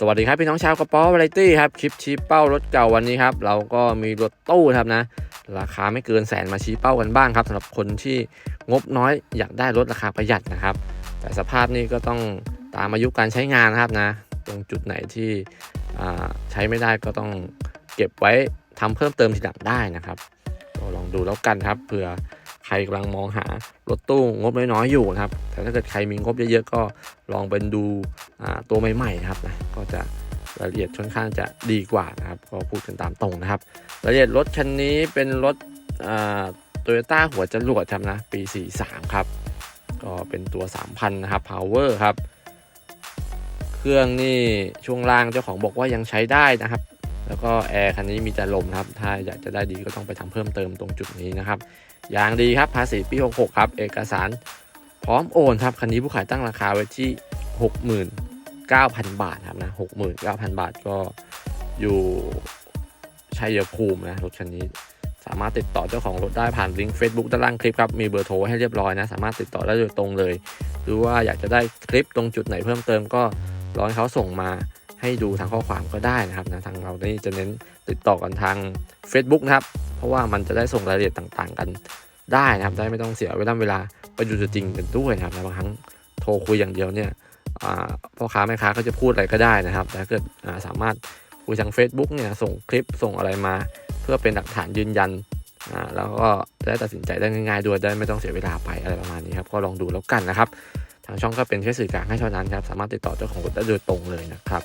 สวัสดีครับ พี่น้องชาวกระป๋อวาไรตี้ครับ คลิปชี้เป้ารถเก่าวันนี้ครับ เราก็มีรถตู้ครับนะ ราคาไม่เกินแสนมาชี้เป้ากันบ้างครับสำหรับคนที่งบน้อยอยากได้รถราคาประหยัดนะครับ แต่สภาพนี่ก็ต้องตามอายุการใช้งานครับนะ ตรงจุดไหนที่ใช้ไม่ได้ก็ต้องเก็บไว้ทำเพิ่มเติมทีหลังได้นะครับก็ลองดูแล้วกันครับเผื่อใครกำลังมองหารถตู้งบน้อยๆอยู่นะครับแต่ถ้าเกิดใครมีงบเยอะๆก็ลองเป็นดู ตัวใหม่ๆนะครับนะก็จะรายละเอียดค่อนข้างจะดีกว่านะครับก็พูดกันตามตรงนะครับ รายละเอียดรถคันนี้เป็นรถโตโยต้าหัวจรวดครับนะปี 43 ครับ ก็เป็นตัว 3,000 นะครับ Power ครับ เครื่องนี่ช่วงล่างเจ้าของบอกว่ายังใช้ได้นะครับ แล้วก็แอร์คันนี้มีแต่ลมครับ ถ้าอยากจะได้ดีก็ต้องไปทำเพิ่มเติมตรงจุดนี้นะครับยางดีครับภาษีปี 66 ครับ เอกสารพร้อมโอนครับ คันนี้ผู้ขายตั้งราคาไว้ที่ 69,000 บาทครับนะ69,000 บาทก็อยู่ชัยภูมินะรถคันนี้ สามารถติดต่อเจ้าของรถได้ผ่านลิงก์ Facebook ด้านล่างคลิปครับ มีเบอร์โทรให้เรียบร้อยนะ สามารถติดต่อได้โดยตรงเลย หรือว่าอยากจะได้คลิปตรงจุดไหนเพิ่มเติมก็รอให้เขาส่งมาให้ดูทางข้อความก็ได้นะครับนะทางเรานี่จะเน้นติดต่อกันทาง Facebook นะครับ เพราะว่ามันจะได้ส่งรายละเอียดต่างๆ กันได้นะครับ ได้ไม่ต้องเสียเวลาเวลาไปดูจริงกันด้วยนะครับนะบางครั้งโทรคุยอย่างเดียวเนี่ย พ่อค้าแม่ค้าก็จะพูดอะไรก็ได้นะครับแต่ถ้าเกิดสามารถคุยทาง Facebook เนี่ยส่งคลิปส่งอะไรมา เพื่อเป็นหลักฐานยืนยันแล้วก็ได้ตัดสินใจได้ง่ายๆด้วยได้ไม่ต้องเสียเวลาไปอะไรประมาณนี้ครับก็ลองดูแล้วกันนะครับ ทางช่องก็เป็นแค่สื่อกลางให้เท่านั้นครับสามารถติดต่อเจ้าของรถได้โดยตรงเลยนะครับ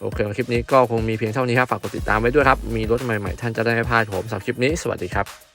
โอเคคลิปนี้ก็คงมีเพียงเท่านี้ครับฝากกดติดตามไว้ด้วยครับมีรถใหม่ๆท่านจะได้ไม่พลาดผมสำหรับคลิปนี้สวัสดีครับ